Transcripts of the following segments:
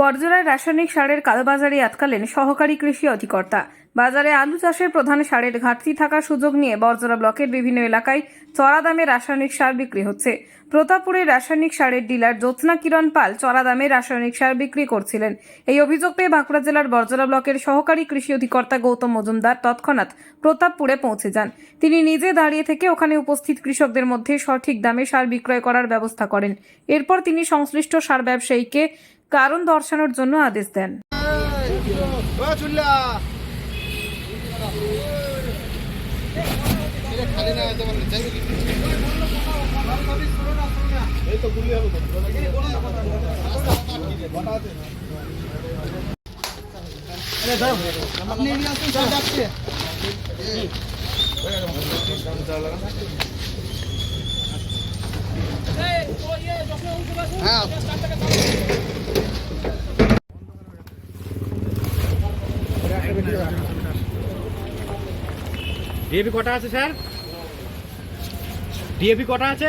বর্জরায় রাসায়নিক সারের কালোবাজারি আটকালেন সহকারী কৃষি অধিকর্তা। বাজারে আলু চাষের প্রধান সারের ঘাটতি থাকার সুযোগ নিয়ে বর্জরা ব্লকের বিভিন্ন এলাকায় চড়া দামে রাসায়নিক সার বিক্রি হচ্ছে। প্রতাপপুরে রাসায়নিক সারের ডিলার জ্যোৎস্না কিরণ পাল চড়া দামে রাসায়নিক সার বিক্রি করছিলেন। এই অভিযোগ পেয়ে বাঁকুড়া জেলার বর্জরা ব্লকের সহকারী কৃষি অধিকর্তা গৌতম মজুমদার তৎক্ষণাৎ প্রতাপপুরে পৌঁছে যান। তিনি নিজে দাঁড়িয়ে থেকে ওখানে উপস্থিত কৃষকদের মধ্যে সঠিক দামে সার বিক্রয় করার ব্যবস্থা করেন। এরপর তিনি সংশ্লিষ্ট সার ব্যবসায়ীকে কারণ দর্শানোর জন্য আদেশ দেন। আপনি এদিকে আসুন স্যার যাচ্ছে হ্যাঁ। ডিএপি কটা আছে স্যার? ডিএপি কটা আছে?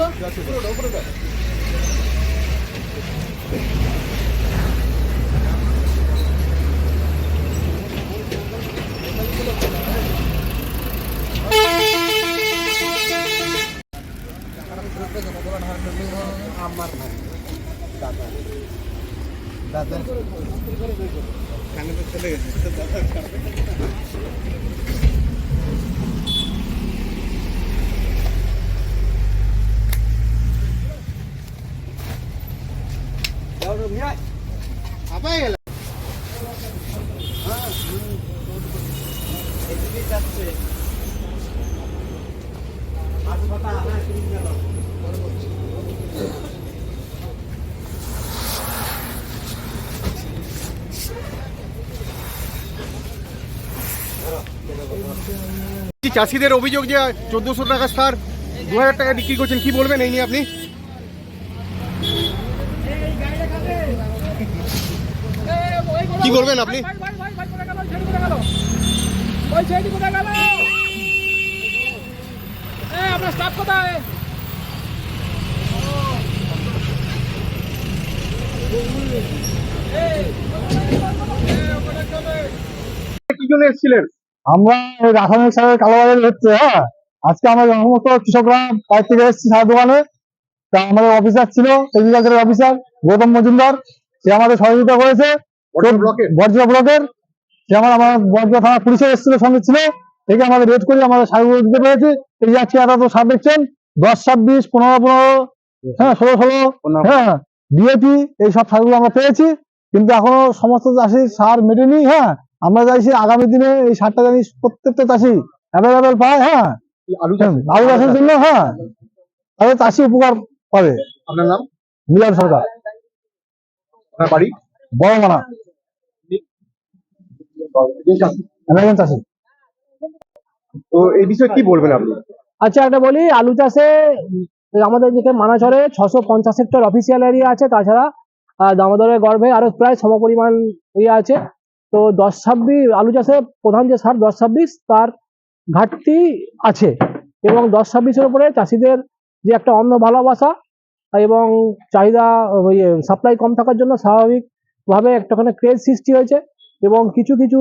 ষোলো পুরোটা উপরেটা আমার নাই দাদা। দাদা কানে তো চলে গেছে দাদা আপাই গেল চাষিদের অভিযোগ যে চোদ্দশো টাকা সার, দু হাজার টাকা বিক্রি করছেন, কি বলবেন এই নিয়ে আপনি? কি বলবেন আপনি? ওই ছেলেটি কোথায় গেল? এ আপনার স্টাফ কোথায়? কি জন্য এসেছিলেন? আমরা রাসায়নিক সারের কালোবাজারি হচ্ছে হ্যাঁ? আজকে আমরা সমস্ত কৃষকরা বাইরে থেকে এসেছি সার দোকানে। তা আমাদের অফিসার ছিল এগ্রিকালচারের অফিসার গৌতম মজুমদার। সে আমাদের সহযোগিতা করেছে? বর্জা ব্লকের সে আমার আমার বর্জা থানা পুলিশের এসেছিল সঙ্গে ছিল। থেকে আমাদের রেড করে আমাদের সারগুলো দিতে পেরেছি। এই যে এত এত সার দেখছেন। দশ ছাব্বিশ পনেরো পনেরো হ্যাঁ ষোলো ষোলো হ্যাঁ ডিএপি এই সব সারগুলো আমরা পেয়েছি। কিন্তু এখনও সমস্ত চাষির সার মেটেনি হ্যাঁ। আমরা চাইছি আগামী দিনে এই সারটা জানি প্রত্যেকটা চাষি অ্যাভেলেবেল পায় হ্যাঁ। আলু আলু চাষের জন্য হ্যাঁ। তাহলে চাষি উপকার পাবে। আপনার নাম? মিলন সরকার। আপনার বাড়ি? বড় মানা চাষি। তো এই বিষয়ে কি বলবেন আপনি? আচ্ছা একটা বলি আলু চাষে আমাদের যেখানে মানাচরে ছশো পঞ্চাশ হেক্টর অফিসিয়াল এরিয়া আছে তাছাড়া দামোদরের গর্ভে আরও প্রায় সমপরিমাণ ইয়ে আছে। তো দশ ছাব্বিশ আলু চাষে প্রধান যে সার দশ ছাব্বিশ তার ঘাটতি আছে। এবং দশ ছাব্বিশের উপরে চাষিদের যে একটা অন্য ভালোবাসা এবং চাহিদা সাপ্লাই কম থাকার জন্য স্বাভাবিকভাবে একটাখানে ক্রেজ সৃষ্টি হয়েছে এবং কিছু কিছু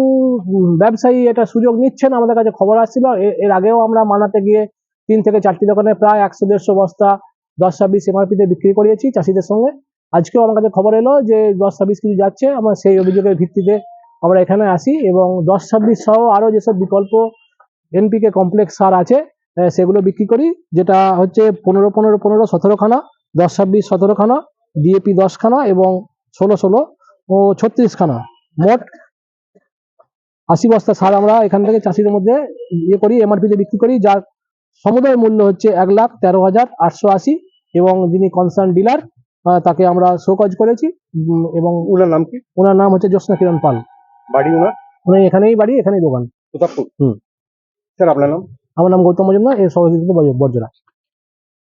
ব্যবসায়ী এটা সুযোগ নিচ্ছেন। আমাদের কাছে খবর আসছিল। এর আগেও আমরা মানাতে গিয়ে তিন থেকে চারটি দোকানে প্রায় একশো, দেড়শো বস্তা দশ ছাব্বিশ এমআরপিতে বিক্রি করিয়েছি চাষিদের সঙ্গে। আজকেও আমার কাছে খবর এলো যে দশ ছাব্বিশ কিছু যাচ্ছে। আমার সেই অভিযোগের ভিত্তিতে আমরা এখানে আসি এবং দশ ছাব্বিশ সহ আরও যেসব বিকল্প এনপিকে কমপ্লেক্স সার আছে সেগুলো বিক্রি করি। যেটা হচ্ছে পনেরো পনেরো পনেরো, সতেরোখানা, দশ ছাব্বিশ, সতেরোখানা ডিএপি দশখানা এবং ষোলো ষোলো ও ছত্রিশখানা। মোট আশি বস্তা সার আমরা এখান থেকে চাষিদের মধ্যে ইয়ে করি এমআরপিতে বিক্রি করি যার সমুদয় মূল্য হচ্ছে এক লাখ তেরো হাজার আটশো আশি এবং যিনি কনসার্ন ডিলার তাকে আমরা শোকজ করেছি এবং ওনার নাম কি? ওনার নাম হচ্ছে জ্যোৎস্না কিরণ পাল। বাড়ি ওনার? উনি এখানেই বাড়ি এখানেই দোকান। হুম। স্যার আপনার নাম? আমার নাম গৌতম মজুমদার এর সভাপতি বর্জরা